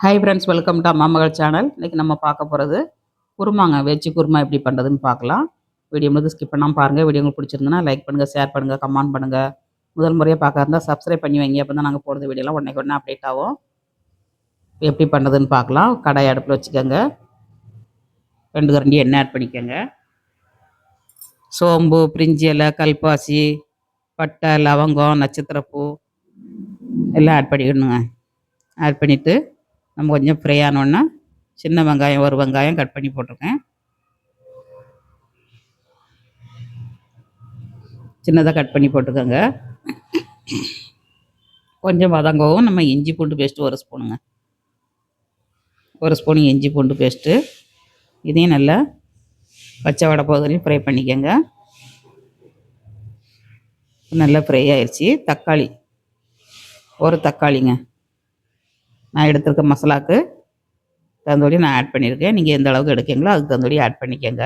Hi friends welcome to அம்மா மகள் channel இன்றைக்கி நம்ம பார்க்க போகிறது குருமாங்க வெஜ்ஜு குருமா எப்படி பண்ணுறதுன்னு பார்க்கலாம். வீடியோ முழுது ஸ்கிப் பண்ணாமல் பாருங்கள் வீடியோ உங்களுக்கு பிடிச்சிருந்தனா லைக் பண்ணுங்கள் ஷேர் பண்ணுங்கள் கமெண்ட் பண்ணுங்கள் முதல் முறையாக பார்க்க இருந்தால் சப்ஸ்கிரைப் பண்ணி வைங்க. அப்போ தான் நாங்கள் போடுற வீடியோலாம் உடனே உடனே அப்டேட் ஆகும். எப்படி பண்ணுறதுன்னு பார்க்கலாம். கடாய் அடுப்பில் வச்சுக்கோங்க. ரெண்டு கரண்டி எண்ணெய் ஆட் பண்ணிக்கோங்க. சோம்பு பிரிஞ்சி இலை கல்பாசி பட்டை லவங்கம் நட்சத்திரப்பூ எல்லாம் ஆட் பண்ணிக்கணுங்க. ஆட் பண்ணிவிட்டு நம்ம கொஞ்சம் ஃப்ரை ஆனோன்னா சின்ன வெங்காயம் ஒரு வெங்காயம் கட் பண்ணி போட்டிருக்கேன். சின்னதாக கட் பண்ணி போட்டுக்கோங்க கொஞ்சம் வதங்கவும் நம்ம இஞ்சி பூண்டு பேஸ்ட்டு ஒரு ஸ்பூனுங்க. ஒரு ஸ்பூன் இஞ்சி பூண்டு பேஸ்ட்டு இதையும் நல்லா பச்சை வடை போதிலையும் ஃப்ரை பண்ணிக்கோங்க. நல்லா ஃப்ரை ஆயிடுச்சு தக்காளி. ஒரு தக்காளிங்க. நான் எடுத்திருக்க மசாலாவுக்கு தந்தோடி நான் ஆட் பண்ணியிருக்கேன். நீங்கள் எந்த அளவுக்கு எடுக்கீங்களோ அதுக்கு தகுந்தபடி ஆட் பண்ணிக்கோங்க.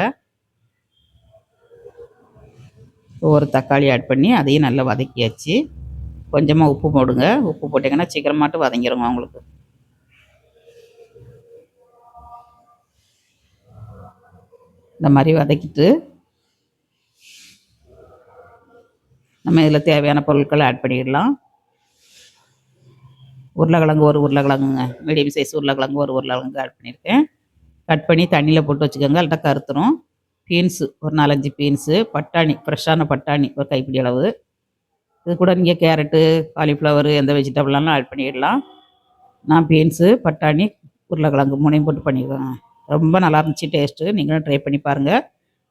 ஒரு தக்காளி ஆட் பண்ணி அதையும் நல்லா வதக்கியாச்சு. கொஞ்சமாக உப்பு போடுங்க. உப்பு போட்டிங்கன்னா சீக்கிரமாட்டு வதங்கிடுங்க உங்களுக்கு. இந்த மாதிரி வதக்கிட்டு நம்ம இதில் தேவையான பொருட்களை ஆட் பண்ணிடலாம். உருளைக்கிழங்கு ஒரு உருளைக்கிழங்குங்க. மீடியம் சைஸ் உருளைக்கிழங்கு ஒரு உருளைக்கிழங்கு ஆட் பண்ணியிருக்கேன். கட் பண்ணி தண்ணியில் போட்டு வச்சுக்கோங்க. அல்லட்டா கருத்துரும். பீன்ஸு ஒரு நாலஞ்சு பீன்ஸு பட்டாணி ஃப்ரெஷ்ஷான பட்டாணி ஒரு கைப்பிடி அளவு. இது கூட நீங்கள் கேரட்டு காலிஃப்ளவர் எந்த வெஜிடபிளாலும் ஆட் பண்ணிடலாம். நான் பீன்ஸு பட்டாணி உருளைக்கிழங்கு மூணையும் போட்டு பண்ணிடுவேங்க ரொம்ப நல்லா இருந்துச்சு டேஸ்ட்டு நீங்களும் ட்ரை பண்ணி பாருங்கள்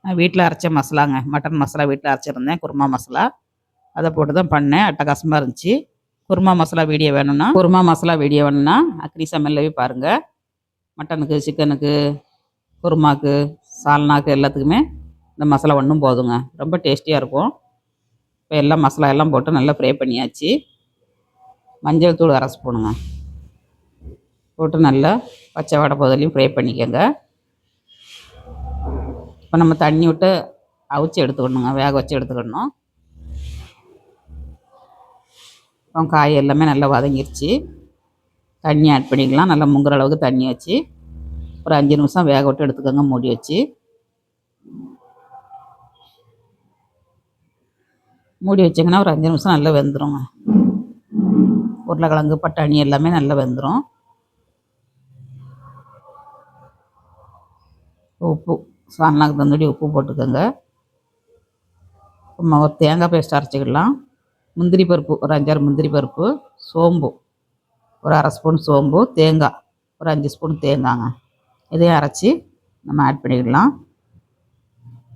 நான் வீட்டில் அரைச்ச மசாலாங்க. மட்டன் மசாலா வீட்டில் அரைச்சிருந்தேன். குருமா மசாலா. அதை போட்டு தான் பண்ணேன். அட்டகாசமாக இருந்துச்சு. குருமா மசாலா வீடியோ வேணும்னா குருமா மசாலா வீடியோ வேணும்னா அக்னி சமையல்லவே பாருங்கள் மட்டனுக்கு சிக்கனுக்கு குருமாக்கு சால்னாக்கு எல்லாத்துக்குமே இந்த மசாலா ஒன்றும் போதுங்க. ரொம்ப டேஸ்டியாக இருக்கும். இப்போ எல்லாம் மசாலா எல்லாம் போட்டு நல்லா ஃப்ரை பண்ணியாச்சு. மஞ்சள் தூள் அரை ஸ்பூனுங்க. போட்டு நல்லா பச்சை வடை போதலையும் ஃப்ரை பண்ணிக்கோங்க. இப்போ நம்ம தண்ணி விட்டு அவிச்சு எடுத்துக்கணுங்க. வேக வச்சு எடுத்துக்கணும். அப்புறம் காய் எல்லாமே நல்லா வதங்கிருச்சு. தண்ணி ஆட் பண்ணிக்கலாம் நல்லா முங்குற அளவுக்கு தண்ணி வச்சு ஒரு அஞ்சு நிமிஷம் வேக விட்டு எடுத்துக்கோங்க மூடி வச்சு. மூடி வச்சிங்கன்னா ஒரு அஞ்சு நிமிஷம் நல்லா வெந்துடும் உருளைக்கிழங்கு பட்டாணி எல்லாமே நல்லா வெந்துடும் உப்பு சாணக்கு தந்துடி உப்பு போட்டுக்கோங்க. ஒரு தேங்காய் பேஸ்ட் அரைச்சிக்கலாம். முந்திரி பருப்பு ஒரு அஞ்சாறு முந்திரி பருப்பு சோம்பு ஒரு அரை ஸ்பூன் சோம்பு தேங்காய் ஒரு அஞ்சு ஸ்பூன் தேங்காய்ங்க இதையும் அரைச்சி நம்ம ஆட் பண்ணிக்கலாம்.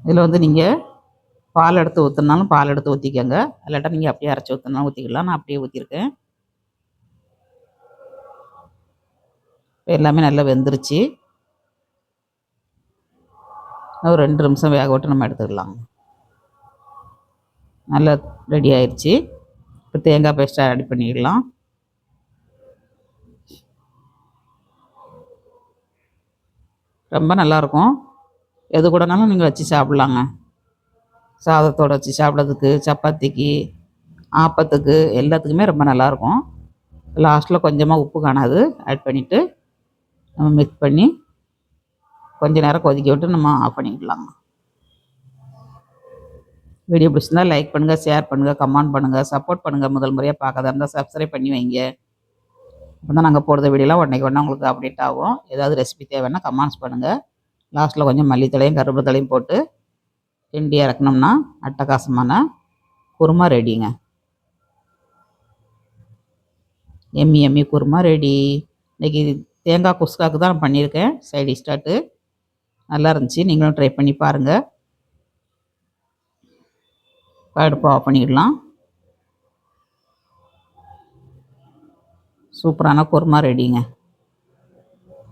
இதில் வந்து நீங்கள் பால் எடுத்து ஊற்றுனாலும் பால் எடுத்து ஊற்றிக்கோங்க இல்லாட்டா நீங்கள் அப்படியே அரைச்சி ஊற்றுனாலும் ஊற்றிக்கலாம் நான் அப்படியே ஊற்றிருக்கேன் எல்லாமே நல்லா வெந்துருச்சு. ஒரு ரெண்டு நிமிஷம் வேக விட்டு நம்ம எடுத்துக்கலாம். நல்லா ரெடி ஆயிடுச்சு இப்போ தேங்காய் பேஸ்ட்டாக ஆட் பண்ணிடலாம். ரொம்ப நல்லாயிருக்கும். எது கூடனாலும் நீங்கள் வச்சு சாப்பிட்லாங்க. சாதத்தோடு வச்சு சாப்பிட்றதுக்கு சப்பாத்திக்கு ஆப்பத்துக்கு எல்லாத்துக்குமே ரொம்ப நல்லாயிருக்கும். லாஸ்ட்டில் கொஞ்சமாக உப்பு காணாது. ஆட் பண்ணிவிட்டு நம்ம மிக்ஸ் பண்ணி கொஞ்சம் நேரம் கொதிக்க விட்டு நம்ம ஆஃப் பண்ணிக்கலாங்க. வீடியோ பிடிச்சிருந்தால் லைக் பண்ணுங்கள் ஷேர் பண்ணுங்கள் கமெண்ட் பண்ணுங்கள் சப்போர்ட் பண்ணுங்கள் முதல் முறையாக பார்க்காத இருந்தால் சப்ஸ்கிரைப் பண்ணி வைங்க. அப்போ தான் நாங்கள் போடுற வீடியோலாம் உடனே உடனே உங்களுக்கு அப்டேட் ஆகும். ஏதாவது ரெசிபி தேவைன்னா கமெண்ட்ஸ் பண்ணுங்கள் லாஸ்ட்டில் கொஞ்சம் மல்லித்தலையும் கருவேப்பிலையும் போட்டு கிண்டி இறக்கணும்னா அட்டகாசமான குருமா ரெடிங்க எம்மி எம்மி குருமா ரெடி இன்றைக்கி தேங்காய் குஸ்காக்கு தான் பண்ணியிருக்கேன். சைடு ஸ்டார்ட்டு நல்லா இருந்துச்சு. நீங்களும் ட்ரை பண்ணி பாருங்கள் அடுப்பு ஆஃப் பண்ணிடலாம். சூப்பரான குருமா ரெடிங்க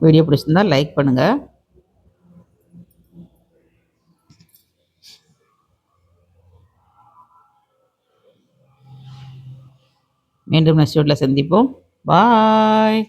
வீடியோ பிடிச்சிருந்தால் லைக் பண்ணுங்கள் மீண்டும் நெக்ஸ்ட் வீட்டில் சந்திப்போம். பாய்